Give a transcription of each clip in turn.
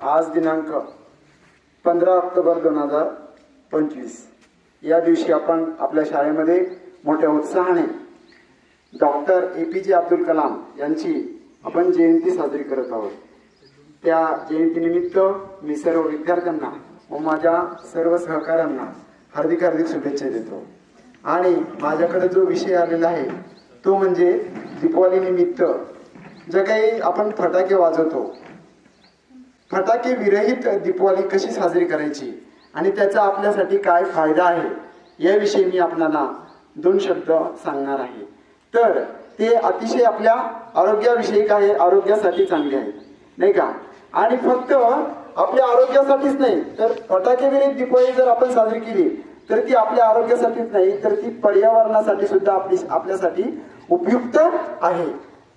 आज दिनांक पंधरा ऑक्टोबर दोन हजार पंचवीस. या दिवशी आपण आपल्या शाळेमध्ये मोठ्या उत्साहाने डॉक्टर ए पी जे अब्दुल कलाम यांची आपण जयंती साजरी करत आहोत. त्या जयंतीनिमित्त मी सर्व विद्यार्थ्यांना व माझ्या सर्व सहकाऱ्यांना हार्दिक हार्दिक शुभेच्छा देतो. आणि माझ्याकडे जो विषय आलेला आहे तो म्हणजे दीपावलीनिमित्त जे काही आपण फटाके वाजवतो फटाके विरहित दीपावली कशी साजरी करायची आणि त्याचा आपल्यासाठी काय फायदा आहे याविषयी मी आपणाला दोन शब्द सांगणार आहे. तर ते अतिशय आपल्या आरोग्याविषयक आहे? आरोग्यासाठी चांगले आहे. नाही का? आणि फक्त आपल्या आरोग्यासाठीच नाही तर फटाके विरहित दीपावली जर आपण साजरी केली तर ती आपल्या आरोग्यासाठीच नाही तर ती पर्यावरणासाठी सुद्धा आपली आपल्यासाठी उपयुक्त आहे.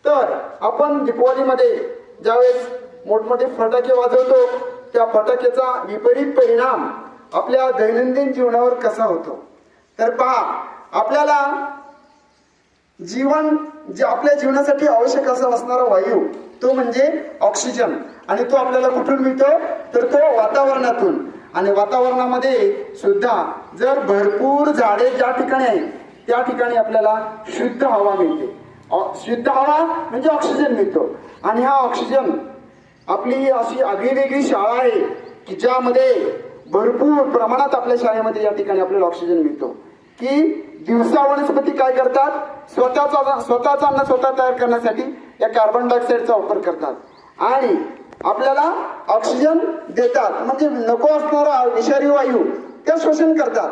तर आपण दीपावलीमध्ये ज्यावेळेस मोठमोठे फटाके वाजवतो. त्या फटाक्याचा विपरीत परिणाम आपल्या दैनंदिन जीवनावर कसा होतो? तर पहा आपल्याला जीवन जे आपल्या जीवनासाठी आवश्यक असा असणारा वायू तो म्हणजे ऑक्सिजन. आणि तो आपल्याला कुठून मिळतो? तर तो वातावरणातून. आणि वातावरणामध्ये सुद्धा जर भरपूर झाडे ज्या ठिकाणी आहेत त्या ठिकाणी आपल्याला शुद्ध हवा मिळते. शुद्ध हवा म्हणजे ऑक्सिजन मिळतो. आणि हा ऑक्सिजन आपली अशी आगळीवेगळी शाळा आहे की ज्यामध्ये भरपूर प्रमाणात आपल्या शाळेमध्ये या ठिकाणी आपल्याला ऑक्सिजन मिळतो. की दिवसा वनस्पती काय करतात? स्वतःचा स्वतःचा अन्न स्वतः तयार करण्यासाठी या कार्बन डायऑक्साईडचा वापर करतात. आणि आपल्याला ऑक्सिजन देतात. म्हणजे नको असणारा विषारी वायू त्या शोषण करतात.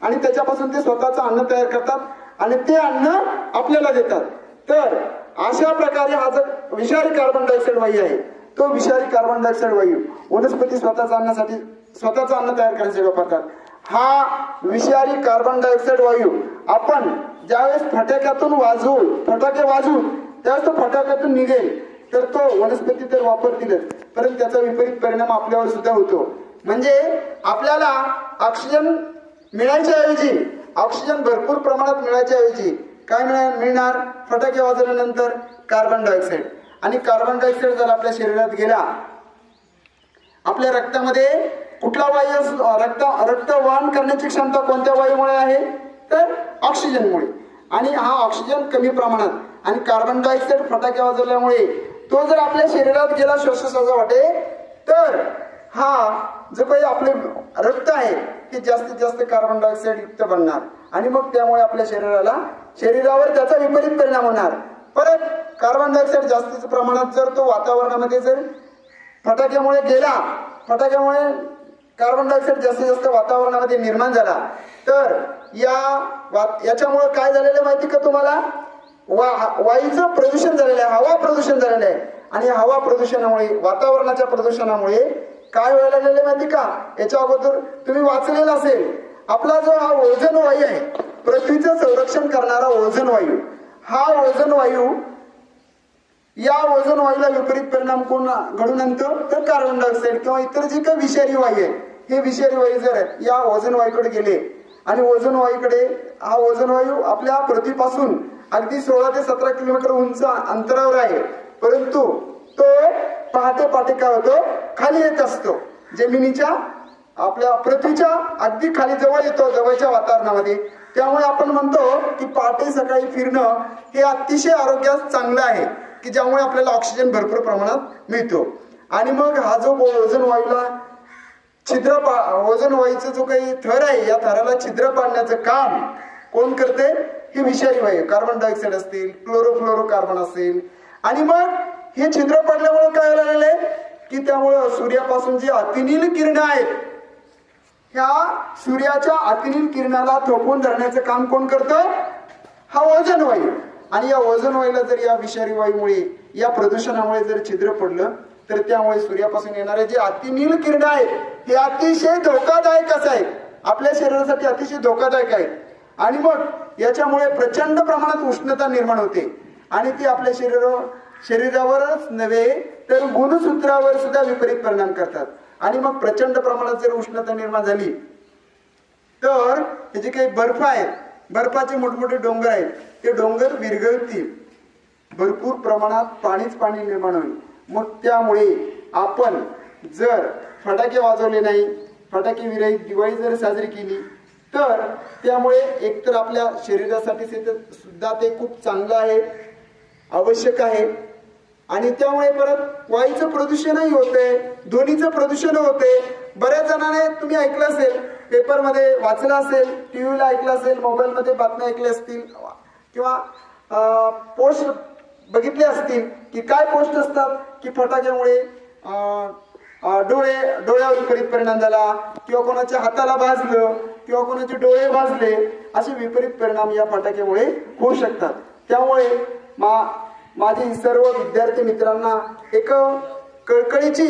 आणि त्याच्यापासून ते स्वतःचं अन्न तयार करतात आणि ते अन्न आपल्याला देतात. तर अशा प्रकारे हा जो विषारी कार्बन डायऑक्साईड वायू आहे तो विषारी कार्बन डायऑक्साईड वायू. वनस्पती स्वतःचा अन्नासाठी स्वतःचं अन्न तयार करण्यासाठी वापरतात. हा विषारी कार्बन डायऑक्साईड वायू आपण ज्यावेळेस फटाक्यातून वाजवू फटाके वाजवू त्यावेळेस तो फटाक्यातून निघेल. तर तो वनस्पती तर वापरतीलच. परंतु त्याचा विपरीत परिणाम आपल्यावर सुद्धा होतो. म्हणजे आपल्याला ऑक्सिजन मिळायच्या ऐवजी ऑक्सिजन भरपूर प्रमाणात मिळायच्या ऐवजी काय मिळणार? फटाके वाजवल्यानंतर कार्बन डायऑक्साईड आणि कार्बन डायऑक्साईड जर आपल्या शरीरात गेला आपल्या रक्तामध्ये कुठला वायू रक्त रक्त वहन करण्याची क्षमता कोणत्या वायूमुळे आहे? तर ऑक्सिजनमुळे आणि हा ऑक्सिजन कमी प्रमाणात आणि कार्बन डायऑक्साईड फटाके वाजवल्यामुळे तो जर आपल्या शरीरात गेला श्वासोश्वासा वाटे तर हा जो काही आपले रक्त आहे ते जास्तीत जास्त कार्बन डायऑक्साईड युक्त बनणार. आणि मग त्यामुळे आपल्या शरीराला शरीरावर त्याचा विपरीत परिणाम होणार. परत कार्बन डायऑक्साईड जास्तीच्या प्रमाणात जर तो वातावरणामध्ये जर फटाक्यामुळे गेला फटाक्यामुळे कार्बन डायऑक्साईड जास्तीत जास्त वातावरणामध्ये निर्माण झाला तर या वा- याच्यामुळे काय झालेलं आहे माहिती का तुम्हाला? वा वायूचं प्रदूषण झालेलं आहे हवा प्रदूषण झालेलं आहे. आणि हवा प्रदूषणामुळे वातावरणाच्या प्रदूषणामुळे काय व्हायला लागलेलं आहे माहिती का? याच्या अगोदर तुम्ही वाचलेलं असेल. आपला जो हा ओझन वायू आहे पृथ्वीचं संरक्षण करणारा ओझन वायू हा ओझन वायू या ओझोन वायूला विपरीत परिणाम कोण घडून आणतो? तर कार्बन डायऑक्साईड किंवा इतर जे काही विषारी वायू आहे हे विषारी वायू जर या ओझोन वायूकडे गेले आणि ओझोन वायूकडे हा ओझोन वायू आपल्या पृथ्वीपासून अगदी सोळा ते सतरा किलोमीटर उंच अंतरावर आहे. परंतु तो पहाटे पहाटे काय होतो? खाली येत असतो. जमिनीच्या आपल्या पृथ्वीच्या अगदी खाली जवळ येतो जवळच्या वातावरणामध्ये. त्यामुळे आपण म्हणतो की पहाटे सकाळी फिरणं हे अतिशय आरोग्यास चांगलं आहे. की ज्यामुळे आपल्याला ऑक्सिजन भरपूर प्रमाणात मिळतो. आणि मग हा जो ओझोन वायूला छिद्र पा ओझोन वायूचा जो काही थर आहे या थराला छिद्र पाडण्याचं काम कोण करते? हे विषारी वायू कार्बन डायऑक्साईड असतील क्लोरोफ्लोरो कार्बन असेल. आणि मग हे छिद्र पडल्यामुळे काय लागलेलं आहे की त्यामुळं सूर्यापासून जी अतिनील किरणं आहेत ह्या सूर्याच्या अतिनील किरणाला थोपवून धरण्याचं काम कोण करतं? हा ओझोन वायू. आणि या वजन वायूला जर या विषारी वायूमुळे या प्रदूषणामुळे जर छिद्र पडलं तर त्यामुळे सूर्यापासून येणारे जे अतिनील किरण आहेत हे अतिशय धोकादायक असं आहे. आपल्या शरीरासाठी अतिशय धोकादायक आहे. आणि मग याच्यामुळे प्रचंड प्रमाणात उष्णता निर्माण होते. आणि ती आपल्या शरीरावर शरीरावरच नव्हे तर गुणसूत्रावर सुद्धा विपरीत परिणाम करतात. आणि मग प्रचंड प्रमाणात जर उष्णता निर्माण झाली तर हे जे काही बर्फ आहेत बर्फाचे मोठमोठे डोंगर आहेत. ते डोंगर विरघळतील. भरपूर प्रमाणात पाणीच पाणी निर्माण होईल. मग त्यामुळे आपण जर फटाके वाजवले नाही फटाके विरहित दिवाळी जर साजरी केली तर त्यामुळे एकतर आपल्या शरीरासाठी सुद्धा ते खूप चांगलं आहे आवश्यक आहे. आणि त्यामुळे परत वायूचं प्रदूषणही होते ध्वनीचं प्रदूषण होते बऱ्याच जणांनी तुम्ही ऐकलं असेल पेपरमध्ये वाचलं असेल टी व्हीला ऐकलं असेल मोबाईलमध्ये बातम्या ऐकल्या असतील किंवा पोस्ट बघितले असतील की काय पोस्ट असतात की फटाक्यामुळे डोळे डोळ्यावर विपरीत परिणाम झाला किंवा कोणाच्या हाताला भाजलं किंवा कोणाचे डोळे भाजले असे विपरीत परिणाम या फटाक्यामुळे होऊ शकतात. त्यामुळे मा माझी सर्व विद्यार्थी मित्रांना एक कळकळीची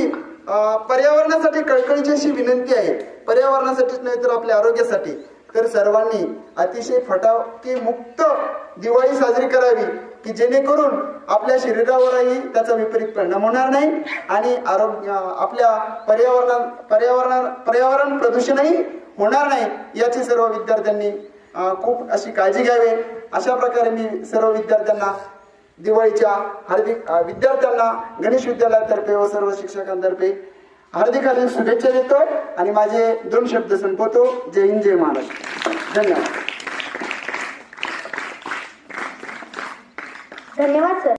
पर्यावरणासाठी कळकळीची अशी विनंती आहे. पर्यावरणासाठीच नाही तर आपल्या आरोग्यासाठी. तर सर्वांनी अतिशय फटाके मुक्त दिवाळी साजरी करावी की जेणेकरून आपल्या शरीरावरही त्याचा विपरीत परिणाम होणार नाही आणि आरोग्य आपल्या पर्यावरणा पर्यावरणा पर्यावरण प्रदूषणही होणार नाही याची सर्व विद्यार्थ्यांनी खूप अशी काळजी घ्यावी. अशा प्रकारे मी सर्व विद्यार्थ्यांना दिवाळीच्या हार्दिक विद्यार्थ्यांना गणेश विद्यालयातर्फे व सर्व शिक्षकांतर्फे हार्दिक हार्दिक शुभेच्छा देतो आणि माझे दोन शब्द संपवतो. जय हिंद जय महाराष्ट्र. धन्यवाद. धन्यवाद सर.